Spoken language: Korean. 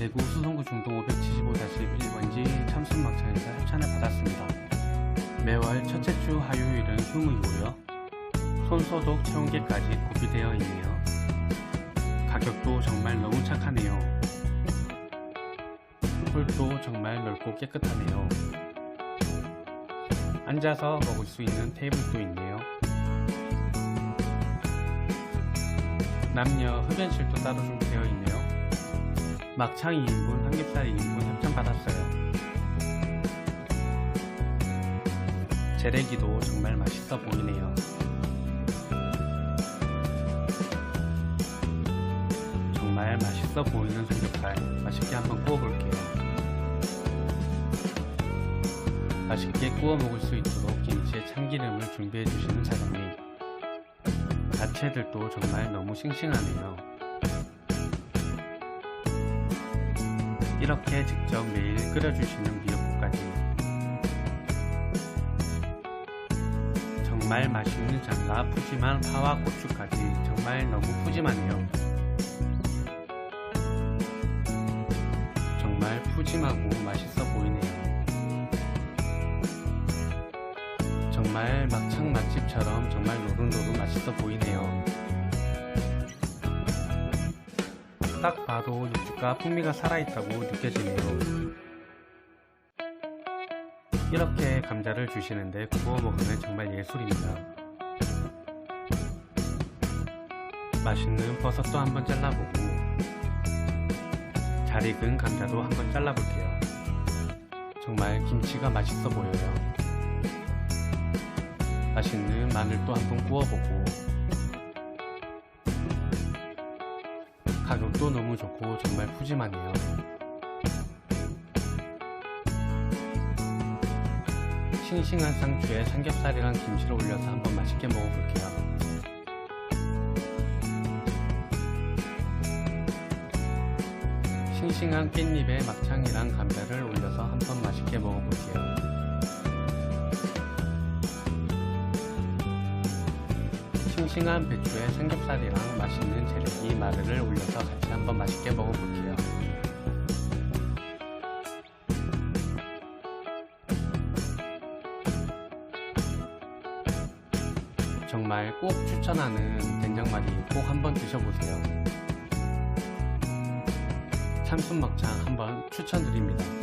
대구 수성구 중동 575-1번지 참순막장에서 협찬을 받았습니다. 매월 첫째 주 화요일은 휴무이고요. 손소독 체온계까지 구비되어 있네요. 가격도 정말 너무 착하네요. 홀도 정말 넓고 깨끗하네요. 앉아서 먹을 수 있는 테이블도 있네요. 남녀 흡연실도 따로 준비되어 있네요. 막창 2인분, 삼겹살 2인분 협찬 받았어요. 재래기도 정말 맛있어 보이네요. 정말 맛있어 보이는 삼겹살 맛있게 한번 구워볼게요. 맛있게 구워 먹을 수 있도록 김치에 참기름을 준비해 사장님. 자체들도 정말 너무 싱싱하네요. 이렇게 직접 매일 끓여주시는 미역국까지 정말 맛있는 장과 푸짐한 파와 고추까지 정말 너무 푸짐하네요. 정말 푸짐하고 맛있어 보이네요. 정말 막창 맛집처럼 정말 노릇노릇 맛있어 보이네요. 딱 봐도 육즙과 풍미가 살아있다고 느껴지네요. 이렇게 감자를 주시는데 구워 먹으면 정말 예술입니다. 맛있는 버섯도 한번 잘라보고 잘 익은 감자도 한번 잘라볼게요. 정말 김치가 맛있어 보여요. 맛있는 마늘도 한번 구워보고 가격도 너무 좋고 정말 푸짐하네요. 싱싱한 상추에 삼겹살이랑 김치를 올려서 한번 맛있게 먹어볼게요. 싱싱한 깻잎에 막창이랑 감자를 올려서 한번 맛있게 먹어볼게요. 싱싱한 배추에 삼겹살이랑 맛있는 재래기 마늘을 올려서 같이 한번 맛있게 먹어볼게요. 정말 꼭 추천하는 된장말이 꼭 한번 드셔보세요. 참순막창 한번 추천드립니다.